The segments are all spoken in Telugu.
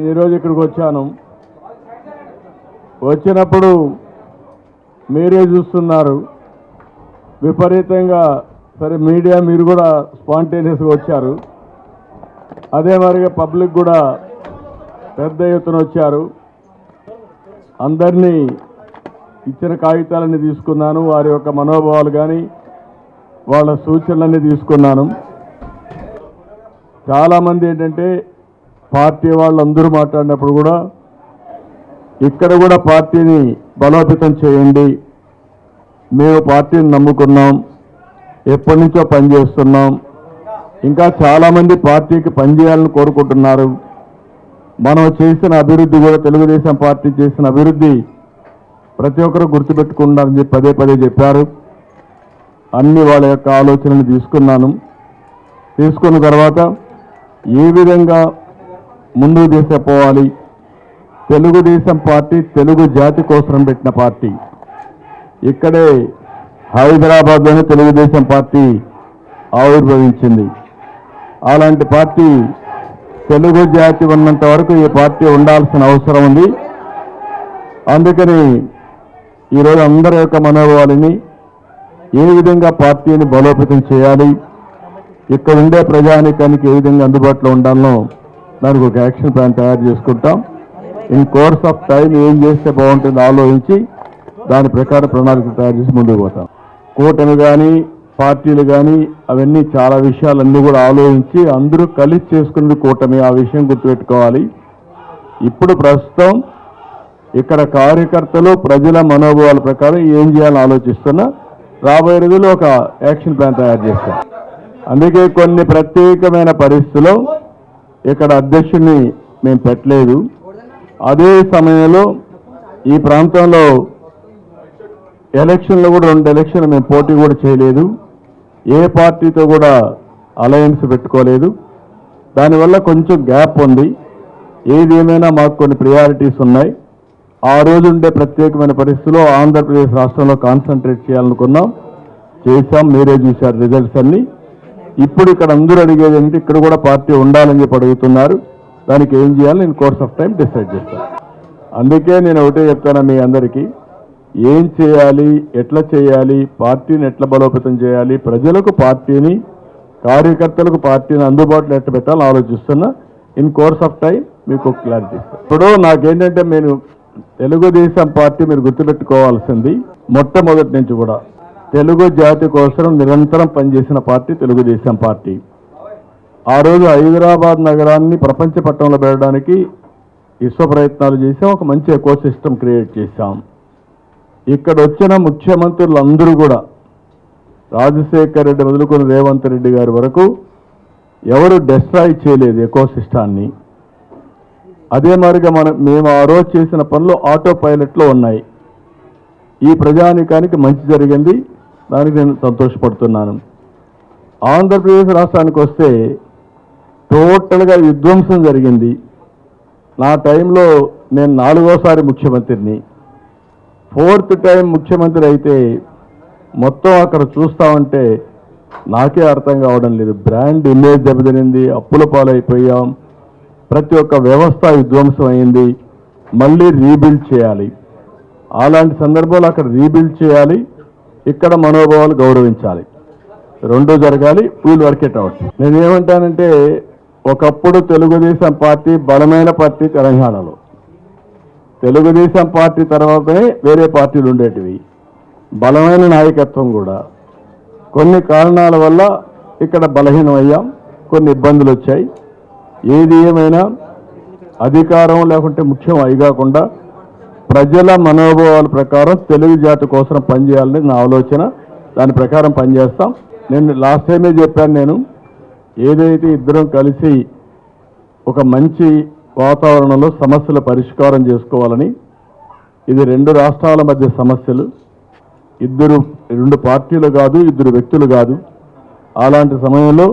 ఈరోజు ఇక్కడికి వచ్చాను. వచ్చినప్పుడు మీరే చూస్తున్నారు. విపరీతంగా సరే మీడియా మీరు కూడా స్పాంటేనియస్గా వచ్చారు. అదే మరిగా పబ్లిక్ కూడా పెద్ద ఎత్తున వచ్చారు. అందరినీ ఇచ్చిన కాగితాలన్నీ తీసుకున్నాను. వారి యొక్క మనోభావాలు కానీ వాళ్ళ సూచనలన్నీ తీసుకున్నాను. చాలామంది ఏంటంటే పార్టీ వాళ్ళందరూ మాట్లాడినప్పుడు కూడా ఇక్కడ కూడా పార్టీని బలోపేతం చేయండి. మేము పార్టీని నమ్ముకున్నాం. ఎప్పటి నుంచో పనిచేస్తున్నాం ఇంకా చాలామంది పార్టీకి పనిచేయాలని కోరుకుంటున్నారు. మనం చేసిన అభివృద్ధి కూడా తెలుగుదేశం పార్టీ చేసిన అభివృద్ధి ప్రతి ఒక్కరు గుర్తుపెట్టుకుంటారని చెప్పి పదే పదే చెప్పారు. అన్ని వాళ్ళ యొక్క ఆలోచనలు తీసుకున్నాను. తీసుకున్న తర్వాత ఏ విధంగా ముందుకు తీసుకుపోవాలి తెలుగుదేశం పార్టీ తెలుగు జాతి కోసం పెట్టిన పార్టీ. ఇక్కడే హైదరాబాద్లోనే తెలుగుదేశం పార్టీ ఆవిర్భవించింది. అలాంటి పార్టీ తెలుగు జాతి ఉన్నంత వరకు ఈ పార్టీ ఉండాల్సిన అవసరం ఉంది. అందుకని ఈరోజు అందరి యొక్క మనోభావాలని ఏ విధంగా పార్టీని బలోపేతం చేయాలి ఇక్కడ ఉండే ప్రజానికానికి ఏ విధంగా అందుబాటులో ఉండాలనో దానికి ఒక యాక్షన్ ప్లాన్ తయారు చేసుకుంటాం. ఇన్ కోర్స్ ఆఫ్ టైం ఏం చేస్తే బాగుంటుంది ఆలోచించి దాని ప్రకారం ప్రణాళిక తయారు చేసి ముందుకు పోతాం. కూటమి కానీ పార్టీలు కానీ అవన్నీ చాలా విషయాలన్నీ కూడా ఆలోచించి అందరూ కలిసి చేసుకున్నది కూటమి. ఆ విషయం గుర్తుపెట్టుకోవాలి. ఇప్పుడు ప్రస్తుతం ఇక్కడ కార్యకర్తలు ప్రజల మనోభావాల ప్రకారం ఏం చేయాలని ఆలోచిస్తున్నా రాబోయే రోజుల్లో ఒక యాక్షన్ ప్లాన్ తయారు చేస్తాం. అందుకే కొన్ని ప్రత్యేకమైన పరిస్థితుల్లో ఇక్కడ అధ్యక్షుడిని మేము పెట్టలేదు. అదే సమయంలో ఈ ప్రాంతంలో ఎలక్షన్లో కూడా రెండు ఎలక్షన్లు మేము పోటీ కూడా చేయలేదు. ఏ పార్టీతో కూడా అలయన్స్ పెట్టుకోలేదు. దానివల్ల కొంచెం గ్యాప్ ఉంది. ఏది ఏమైనా మాకు కొన్ని ప్రియారిటీస్ ఉన్నాయి. ఆ రోజు ఉండే ప్రత్యేకమైన పరిస్థితుల్లో ఆంధ్రప్రదేశ్ రాష్ట్రంలో కాన్సన్ట్రేట్ చేయాలనుకున్నాం. చేశాం. మీరే చూశారు రిజల్ట్స్ అన్నీ. ఇప్పుడు ఇక్కడ అందరూ అడిగేది ఏంటంటే ఇక్కడ కూడా పార్టీ ఉండాలని చెప్పి అడుగుతున్నారు. దానికి ఏం చేయాలి? నేను కోర్స్ ఆఫ్ టైం డిసైడ్ చేస్తాను అందుకే నేను ఒకటే చెప్తాను మీ అందరికీ. ఏం చేయాలి? ఎట్లా చేయాలి? పార్టీని ఎట్లా బలోపేతం చేయాలి? ప్రజలకు పార్టీని కార్యకర్తలకు పార్టీని అందుబాటులో ఎట్లా పెట్టాలని ఆలోచిస్తున్నా. ఇన్ కోర్స్ ఆఫ్ టైం మీకు క్లారిటీ ఇస్తాను ఇప్పుడు నాకేంటంటే నేను తెలుగుదేశం పార్టీ మీరు గుర్తుపెట్టుకోవాల్సింది మొట్టమొదటి నుంచి కూడా. తెలుగు జాతి కోసం నిరంతరం పనిచేసిన పార్టీ తెలుగుదేశం పార్టీ. ఆ రోజు హైదరాబాద్ నగరాన్ని ప్రపంచ పట్టణంలో పెట్టడానికి విశ్వ ప్రయత్నాలు చేసాం ఒక మంచి ఎకో సిస్టమ్ క్రియేట్ చేశాం. ఇక్కడ వచ్చిన ముఖ్యమంత్రులందరూ కూడా రాజశేఖర్ రెడ్డి మొదలుకొని రేవంత్ రెడ్డి గారి వరకు ఎవరు డెస్ట్రాయ్ చేయలేదు ఎకో సిస్టాన్ని అదే మరిగా మనం మేము ఆ రోజు చేసిన పనులు ఆటో పైలట్లో ఉన్నాయి. ఈ ప్రజానికానికి మంచి జరిగింది. దానికి నేను సంతోషపడుతున్నాను. ఆంధ్రప్రదేశ్ రాష్ట్రానికి వస్తే టోటల్గా విధ్వంసం జరిగింది. నా టైంలో నేను నాలుగోసారి ముఖ్యమంత్రిని. ఫోర్త్ టైం ముఖ్యమంత్రి అయితే మొత్తం అక్కడ చూస్తామంటే నాకే అర్థం కావడం లేదు. బ్రాండ్ ఇమేజ్ దెబ్బతినింది అప్పుల పాలైపోయాం. ప్రతి ఒక్క వ్యవస్థ విధ్వంసం అయింది. మళ్ళీ రీబిల్డ్ చేయాలి. అలాంటి సందర్భంలో అక్కడ రీబిల్డ్ చేయాలి. ఇక్కడ మనోభావాలు గౌరవించాలి. రెండు జరగాలి వీల్ వర్కెట్ ఇట్ అవుట్ నేనేమంటానంటే ఒకప్పుడు తెలుగుదేశం పార్టీ బలమైన పార్టీ తెలంగాణలో. తెలుగుదేశం పార్టీ తర్వాతనే వేరే పార్టీలు ఉండేటివి. బలమైన నాయకత్వం కూడా. కొన్ని కారణాల వల్ల ఇక్కడ బలహీనమయ్యాం కొన్ని ఇబ్బందులు వచ్చాయి. ఏది ఏమైనా అధికారం లేకుంటే ముఖ్యం అయి కాకుండా ప్రజల మనోభావాల ప్రకారం తెలుగు జాతి కోసం పనిచేయాలని నా ఆలోచన. దాని ప్రకారం పనిచేస్తాం. నేను లాస్ట్ టైమే చెప్పాను నేను ఏదైతే ఇద్దరం కలిసి ఒక మంచి వాతావరణంలో సమస్యల పరిష్కారం చేసుకోవాలని ఇది రెండు రాష్ట్రాల మధ్య సమస్యలు. ఇద్దరు రెండు పార్టీలు కాదు ఇద్దరు వ్యక్తులు కాదు. అలాంటి సమయంలో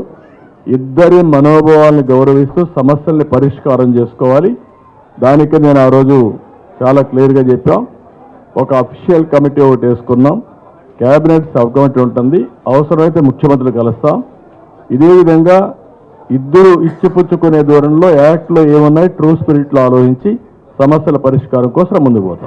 ఇద్దరి మనోభావాలను గౌరవిస్తూ సమస్యల్ని పరిష్కారం చేసుకోవాలి. దానికి నేను ఆ రోజు చాలా క్లియర్గా చెప్పాం. ఒక అఫీషియల్ కమిటీ ఒకటి వేసుకున్నాం. క్యాబినెట్ సబ్ కమిటీ ఉంటుంది. అవసరమైతే ముఖ్యమంత్రులు కలుస్తాం. ఇదే విధంగా ఇద్దరు ఇచ్చిపుచ్చుకునే దూరంలో యాక్ట్లో ఏమున్నాయి? ట్రూ స్పిరిట్లో ఆలోచించి సమస్యల పరిష్కారం కోసం ముందుకు పోతాం.